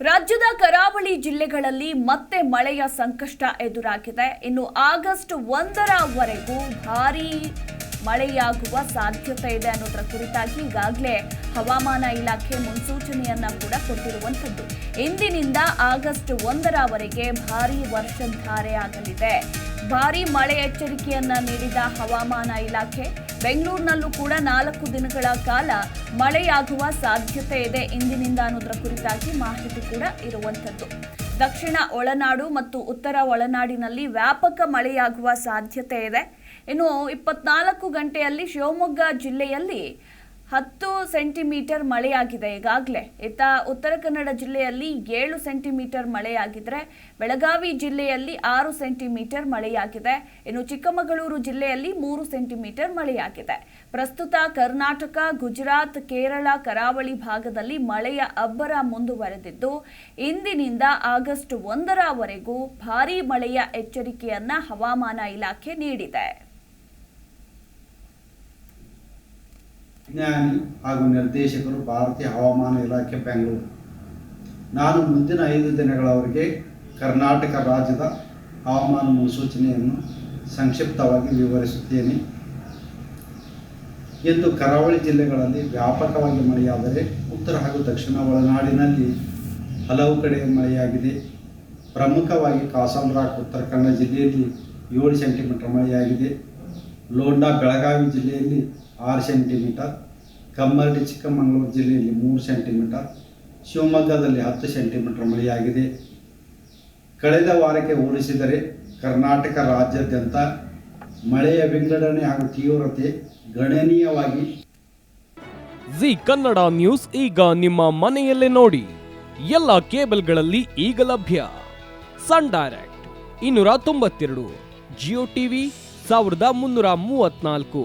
ರಾಜ್ಯದ ಕರಾವಳಿ ಜಿಲ್ಲೆಗಳಲ್ಲಿ ಮತ್ತೆ ಮಳೆಯ ಸಂಕಷ್ಟ ಎದುರಾಗಿದೆ. ಇನ್ನು ಆಗಸ್ಟ್ ಒಂದರವರೆಗೂ ಭಾರೀ ಮಳೆಯಾಗುವ ಸಾಧ್ಯತೆ ಇದೆ ಅನ್ನೋದರ ಕುರಿತಾಗಿ ಈಗಾಗಲೇ ಹವಾಮಾನ ಇಲಾಖೆ ಮುನ್ಸೂಚನೆಯನ್ನ ಕೂಡ ಕೊಟ್ಟಿರುವಂಥದ್ದು. ಇಂದಿನಿಂದ ಆಗಸ್ಟ್ ಒಂದರವರೆಗೆ ಭಾರಿ ವರ್ಷಧಾರೆ ಆಗಲಿದೆ. ಭಾರೀ ಮಳೆ ಎಚ್ಚರಿಕೆಯನ್ನ ನೀಡಿದ ಹವಾಮಾನ ಇಲಾಖೆ ಬೆಂಗಳೂರಿನಲ್ಲೂ ಕೂಡ ನಾಲ್ಕು ದಿನಗಳ ಕಾಲ ಮಳೆಯಾಗುವ ಸಾಧ್ಯತೆ ಇದೆ. ಇಂದಿನಿಂದ ಅನ್ನೋದರ ಕುರಿತಾಗಿ ಮಾಹಿತಿ ಕೂಡ ಇರುವಂಥದ್ದು. ದಕ್ಷಿಣ ಒಳನಾಡು ಮತ್ತು ಉತ್ತರ ಒಳನಾಡಿನಲ್ಲಿ ವ್ಯಾಪಕ ಮಳೆಯಾಗುವ ಸಾಧ್ಯತೆ ಇದೆ. ಇನ್ನು ಇಪ್ಪತ್ನಾಲ್ಕು ಗಂಟೆಯಲ್ಲಿ ಶಿವಮೊಗ್ಗ ಜಿಲ್ಲೆಯಲ್ಲಿ ಹತ್ತು ಸೆಂಟಿಮೀಟರ್ ಮಳೆಯಾಗಿದೆ. ಈಗಾಗಲೇ ಇತ್ತ ಉತ್ತರ ಕನ್ನಡ ಜಿಲ್ಲೆಯಲ್ಲಿ ಏಳು ಸೆಂಟಿಮೀಟರ್ ಮಳೆಯಾಗಿದ್ರೆ, ಬೆಳಗಾವಿ ಜಿಲ್ಲೆಯಲ್ಲಿ ಆರು ಸೆಂಟಿಮೀಟರ್ ಮಳೆಯಾಗಿದೆ. ಇನ್ನು ಚಿಕ್ಕಮಗಳೂರು ಜಿಲ್ಲೆಯಲ್ಲಿ ಮೂರು ಸೆಂಟಿಮೀಟರ್ ಮಳೆಯಾಗಿದೆ. ಪ್ರಸ್ತುತ ಕರ್ನಾಟಕ, ಗುಜರಾತ್, ಕೇರಳ, ಕರಾವಳಿ ಭಾಗದಲ್ಲಿ ಮಳೆಯ ಅಬ್ಬರ ಮುಂದುವರೆದಿದ್ದು, ಇಂದಿನಿಂದ ಆಗಸ್ಟ್ ಒಂದರವರೆಗೂ ಭಾರೀ ಮಳೆಯ ಎಚ್ಚರಿಕೆಯನ್ನ ಹವಾಮಾನ ಇಲಾಖೆ ನೀಡಿದೆ. ವಿಜ್ಞಾನಿ ಹಾಗೂ ನಿರ್ದೇಶಕರು ಭಾರತೀಯ ಹವಾಮಾನ ಇಲಾಖೆ ಬೆಂಗಳೂರು. ನಾನು ಮುಂದಿನ ಐದು ದಿನಗಳವರೆಗೆ ಕರ್ನಾಟಕ ರಾಜ್ಯದ ಹವಾಮಾನ ಮುನ್ಸೂಚನೆಯನ್ನು ಸಂಕ್ಷಿಪ್ತವಾಗಿ ವಿವರಿಸುತ್ತೇನೆ. ಇಂದು ಕರಾವಳಿ ಜಿಲ್ಲೆಗಳಲ್ಲಿ ವ್ಯಾಪಕವಾಗಿ ಮಳೆಯಾದರೆ ಉತ್ತರ ಹಾಗೂ ದಕ್ಷಿಣ ಒಳನಾಡಿನಲ್ಲಿ ಹಲವು ಕಡೆ ಮಳೆಯಾಗಿದೆ. ಪ್ರಮುಖವಾಗಿ ಕಾಸಂದ್ರಾಕ್ ಉತ್ತರ ಕನ್ನಡ ಜಿಲ್ಲೆಯಲ್ಲಿ ಏಳು ಸೆಂಟಿಮೀಟರ್ ಮಳೆಯಾಗಿದೆ. ಲೋಂಡಾ, ಬೆಳಗಾವಿ ಜಿಲ್ಲೆಯಲ್ಲಿ ಆರು ಸೆಂಟಿಮೀಟರ್ ಕಮ್ಮರಡಿ ಚಿಕ್ಕಮಗಳೂರು ಜಿಲ್ಲೆಯಲ್ಲಿ ಮೂರು ಸೆಂಟಿಮೀಟರ್, ಶಿವಮೊಗ್ಗದಲ್ಲಿ ಹತ್ತು ಸೆಂಟಿಮೀಟರ್ ಮಳೆಯಾಗಿದೆ. ಕಳೆದ ವಾರಕ್ಕೆ ಹೋಲಿಸಿದರೆ ಕರ್ನಾಟಕ ರಾಜ್ಯಾದ್ಯಂತ ಮಳೆಯ ವಿಂಗಡಣೆ ಹಾಗೂ ತೀವ್ರತೆ ಗಣನೀಯವಾಗಿ ಜಿ ಕನ್ನಡ ನ್ಯೂಸ್ ಈಗ ನಿಮ್ಮ ಮನೆಯಲ್ಲೇ ನೋಡಿ. ಎಲ್ಲ ಕೇಬಲ್ಗಳಲ್ಲಿ ಈಗ ಲಭ್ಯ. ಸನ್ ಡೈರೆಕ್ಟ್ ಇನ್ನೂರ ತೊಂಬತ್ತೆರಡು, ಜಿಯೋ ಟಿವಿ ಸಾವಿರದ ಮುನ್ನೂರ ಮೂವತ್ನಾಲ್ಕು